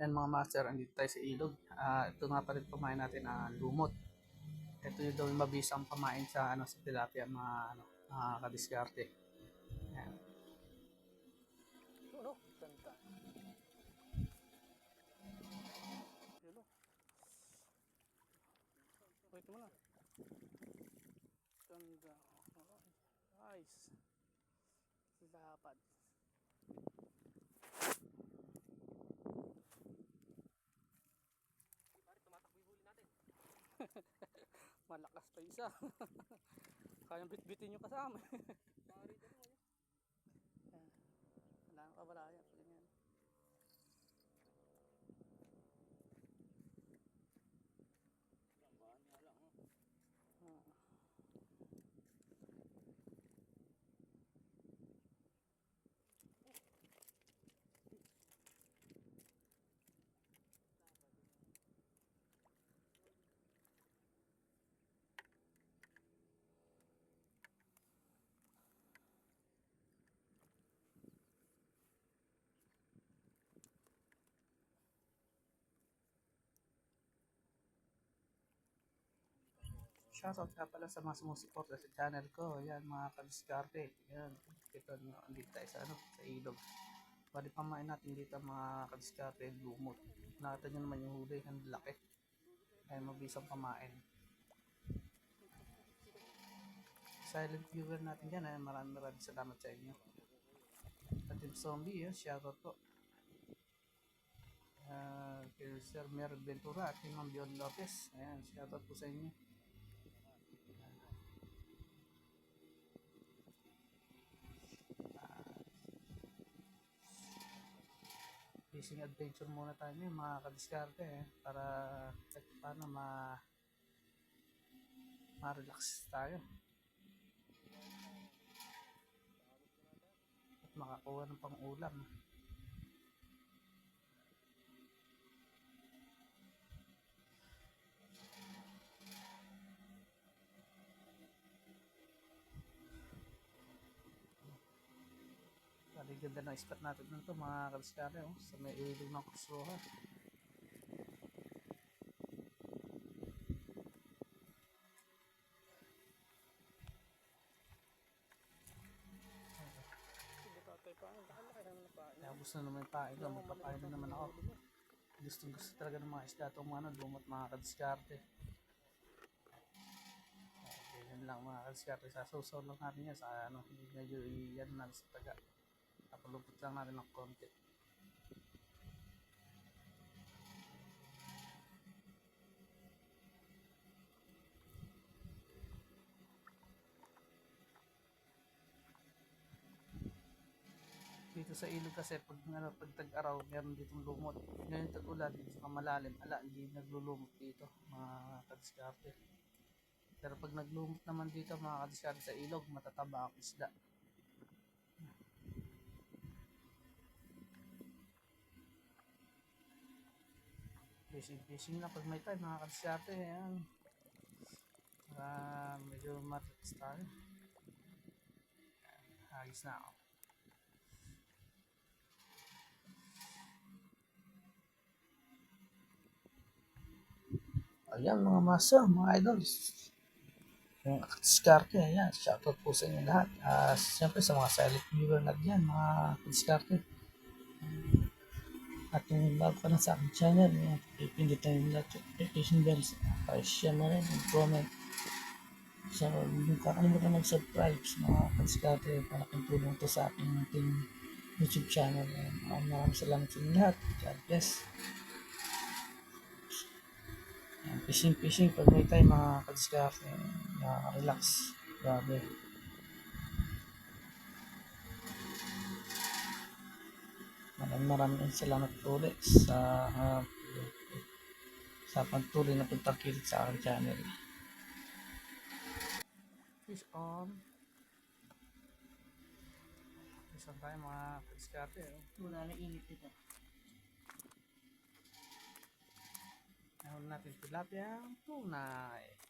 Yan mga master, andito tayo sa ilog. Ah, ito nga pa rin pamain natin na lumot. Ito yung daw yung mabisang pamain sa ano sa tilapia mga ano, mga kadiskarte. Yan. Ano? Ganda. Yun o. Wait mo na. Ganda. Nice. Lapad. Malakas pa isa. Kayang bitbitin yung kasama. Yan. Wala nang kabalaya. Ganyan. Shoutout nga pala sa mga sumusuporta sa channel ko. Yan mga kadiskarte. Yan. Ito andito tayo sa ano, sa ilog. Bali pamain natin dito mga kadiskarte, lumot. Nakita nyo naman yung huli, ang laki. Ay mabisang pamain. Silent viewer natin dyan. Ay, maraming maraming salamat sa inyo. At yung zombie, yun, shoutout po. Uh, kay Sir Mer Ventura at kay Ma'am Bion Lopez. Ayan, shoutout po sa inyo. Fishing adventure muna tayo ngayon mga kadiskarte eh, para kahit paano ma ma-relax tayo. At makakuha ng pang ganda ng spot natin nito mga kadiskarte oh, sa may ilog ng Kusuha. Nabos na naman pain ko, magpapain na naman ako. Gustong gusto talaga ng mga isda itong ano, lumot mga kadiskarte Okay, yun lang mga kadiskarte sa susaw lang natin yan sa ano medyo iyan na sa taga napalupot lang natin ng konti. Dito sa ilog kasi pag ano, pag tag-araw meron ditong lumot. Ngayon tag-ulan sa malalim. Ala hindi naglulumot dito mga kadiskarte. Pero pag naglumot naman dito mga kadiskarte sa ilog matataba ang isda fishing fishing na pag may time mga kadiskarte yan para medyo matrix tayo na ako Ayan mga masa, mga idols. Yung diskarte, ayan. Shoutout po sa inyo lahat. Uh, Siyempre sa mga silent viewer na dyan, mga diskarte. At yung bago ka na sa aking channel, ayan, pipindit na yung notification bells. Uh, share na rin, and comment. So, yung kakalimutan mag-subscribe sa mga diskarte. Malaking tulong to sa aking ating YouTube channel. Ayan, maraming maraming salamat sa inyo lahat. God bless. Yan, fishing fishing pag may time mga kadiskarte nakaka-relax grabe maraming maraming salamat po ulit sa uh, sa pagtuloy na pagtakilit sa aking channel fish on fish on tayo mga kadiskarte oh. Wala na init ito. Nahuli natin tilapia tunay.